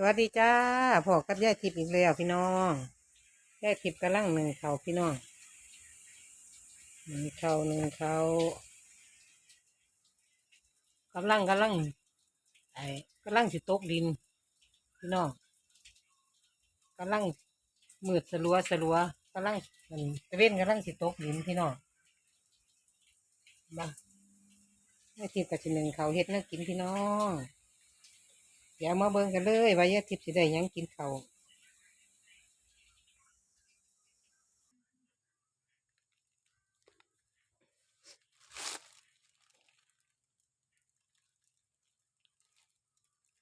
สวัสดีจ้าพ่อกับยายทิพย์อีกแล้วพี่น้องยายทิพย์กำลังหนึ่งเขาวพี่น้องหนึ่งเขาวหนึ่งเขาวกำลังกำลังไอ้กำลังสิตกดิน พี่น้องกำลังมืดสลัวสลัวกำลังมันตะเวนกำลังสิตกดินพี่น้องบ้ายายทิพย์กับสิหนึ่งเขาวเฮ็ดนักกินพี่น้อง เดี๋ยวมาเบิ่งกันเลยว่ายาทิพย์สิได้ยังกินเขาว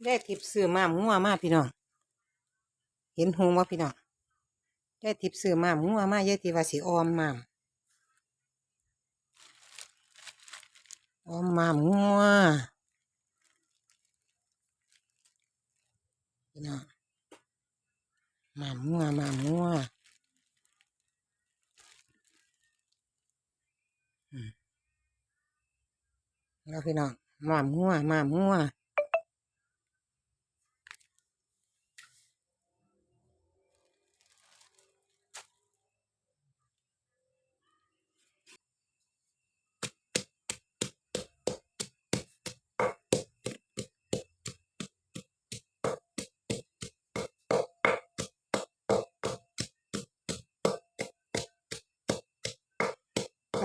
ยายทิพย์ซื้อมางัวมาพี่น้อง เห็นหงว่าพี่น้องยายทิพย์ซื้อมางัวมายายทิว่าสิออมมามออมมามงัว พี่น้องหมามัวหมามัวแล้วพี่น้องหมามัวหมามัว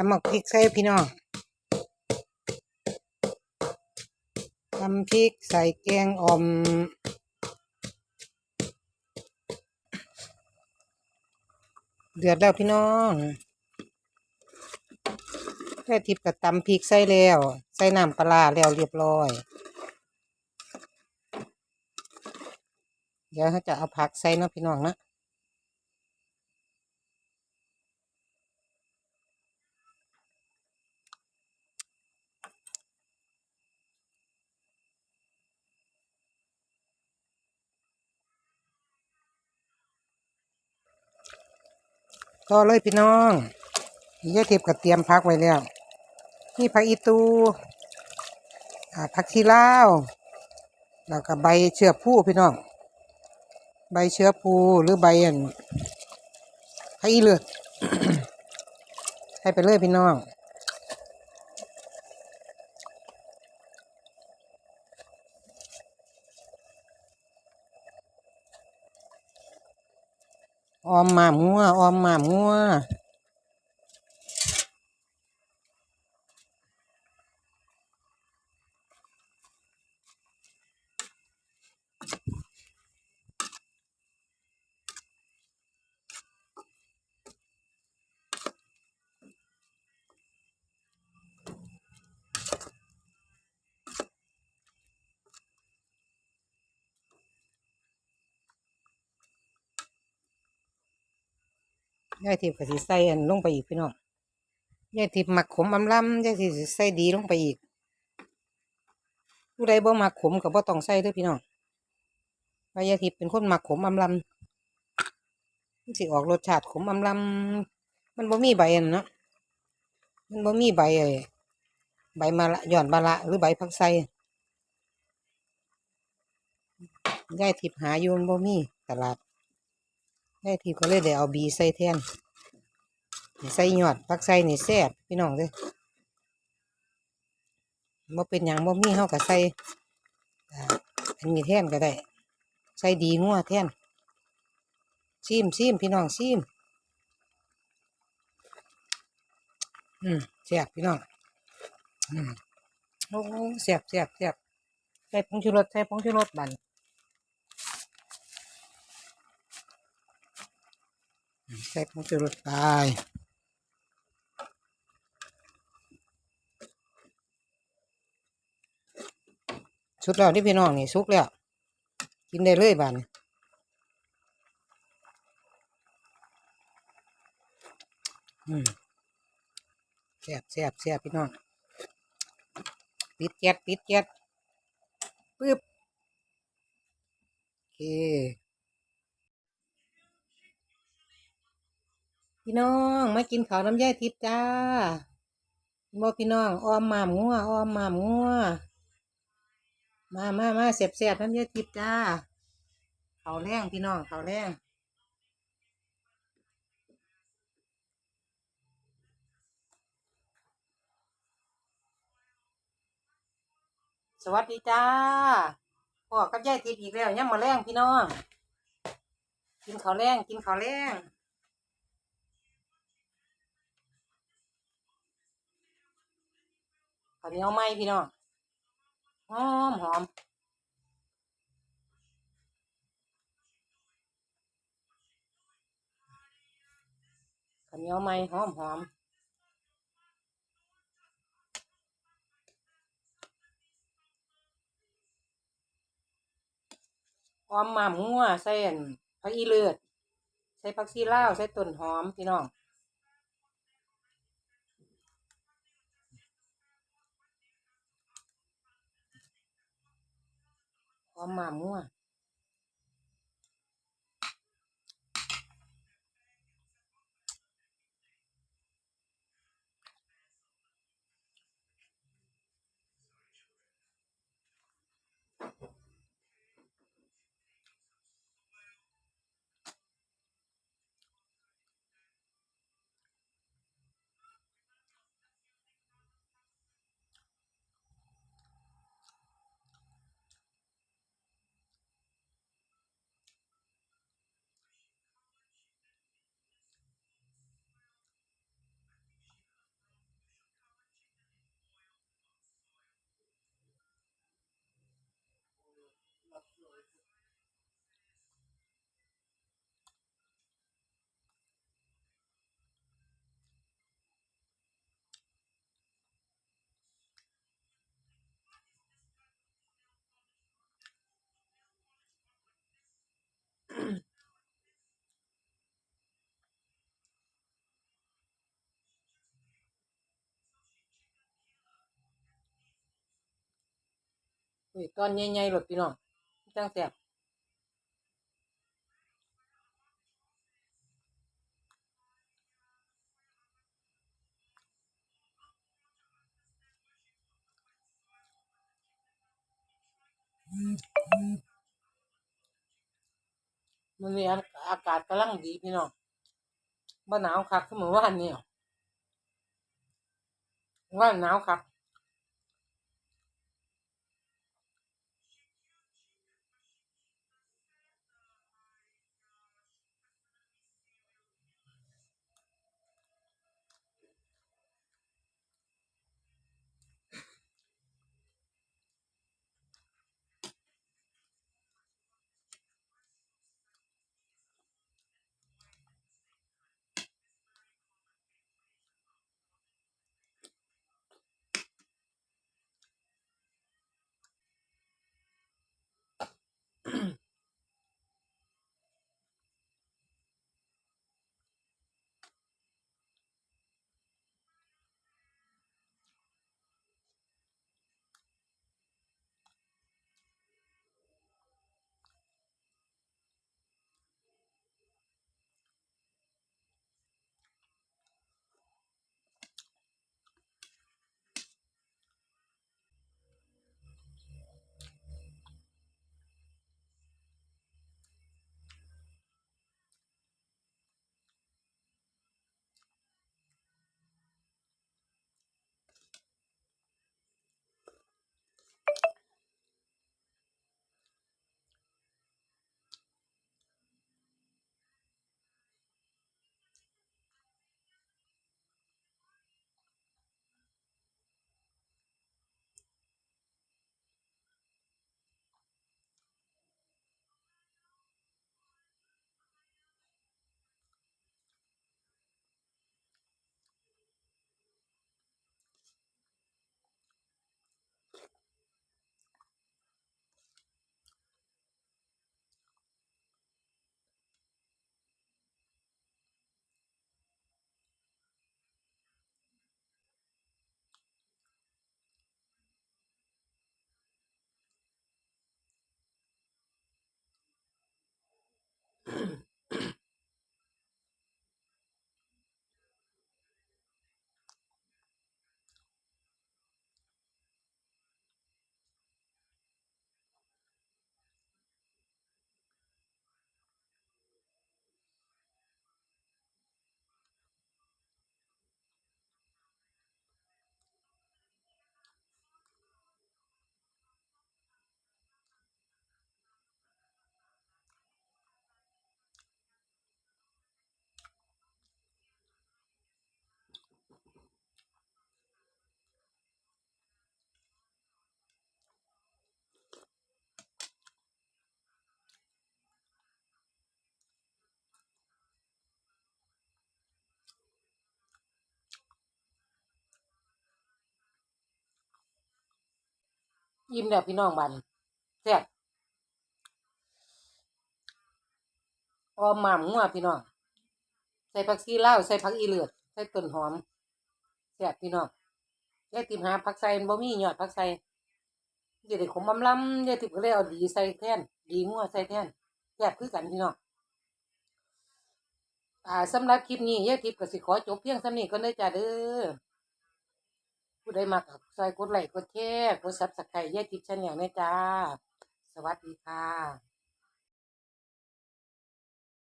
ำหมักพริกใส่พี่น้องตำพริกใส่แกงอ่อมเดือดแล้วพี่น้องแค่ทิพย์กับตำพริกใส่แล้ว ใส่น้ำปลาร้าแล้วเรียบร้อย เดี๋ยวเขาจะเอาผักใส่เนาะพี่น้องนะ ต่อเลยพี่น้องยายทิพย์ก็เตรียมพักไว้แล้วนี่ผักอีตูอ่าผักชีลาวแล้วก็ใบเชื้อผู้พี่น้อง ใบเชื้อผู้หรือใบอันผักอีเลือดให้ไปเลยพี่น้อง ออมหมามัวออมหมามัว ยายทิพย์ก็สิใส่อันลงไปอีกพี่น้องยายทิพย์มักขมอำลำยายทิพย์สิใส่ดีลงไปอีกผู้ใดบ่หมักขมก็บ่ต้องใส่ด้อพี่น้องว่ายายทิพย์เป็นคนหมักขมอำลำมันสิออกรสชาติขมอำลำมันบ่มีใบอันเนาะมันบ่มีใบไอ้ใบมะละหย่อนมะละหรือใบผักไส่ยายทิพย์หาอยู่มันบ่มีตลาด ได้ทีก็เลยได้เอาบีใส่แทนใส่ยอดผักใส่นี่แซ่บพี่น้องเด้อบ่เป็นหยังบ่มีเฮาก็ใส่อันนี้แทนก็ได้ ใส่ดีงัวแทนซิมซิมพี่น้องซิมอืมแซ่บพี่น้องอืมโอ้แซ่บแซ่บแซ่บใส่ผงชูรสใส่ผงชูรสบัน ดนใส่ผงชูรสไปสุกแล้วที่พี่น้องนี่สุกแล้ว กินได้เลยบานนี้อืมแซ่บแซ่บแซ่บพี่น้องปิดแก๊สปิดแก๊สปึ๊บโอเค พี่น้องมากินข้าวน้ำย่าทิพย์จ้าบ่พี่น้องออมหมามงัวออมหมามงัวมามามาเสียบเสียบน้ำย่าทิพย์จ้าเขาวแรงพี่น้องเขาวแรงสวัสดีจ้าพ่อกับยายทิพย์อีกแล้วย่ำมาแรงพี่น้อง กินข้าวแรงกินข้าวแรง ข้าวเหนียวไหมพี่น้องหอมหอมข้าวเหนียวไหมหอมหอมหอมหม่ำงัวใส่ผักอีเลือด ใส่ผักชีลาว ใส่ต้นหอมพี่น้อง หอมหม่ำงัว อุ้ยตอนใหญ่ๆหลดพี่น้องจังแซ่บมันนี้อากาศกำลังดีพี่น้องบ่หนาวคักคือเมื่อวานนี่ว่าหนาวคัก ยิ้มแล้วพี่น้องบันแซ่บออมหม่ำงัวพี่น้อง ใส่ผักชีลาใส่ผักอีเลือด ใส่ต้นหอมแซ่บพี่น้องยายติมหาผักใส่บ่มียอดผักใส่จะได้ขมอำลำยายติก็เลยเอาดีใส่แท่นดีงัวใส่แท่นแซ่บคือกันพี่น้องอ่าสำหรับคลิปนี้ยายทิพย์ก็สิขอจบเพียงสำนี้ก็ได้จ้าเด้อ ผู้ใดมากก็ซอยกดไลค์กดแชร์กดซับสไครต์ยายทิพย์ชาแนลเนี่ยจ้า สวัสดีค่ะ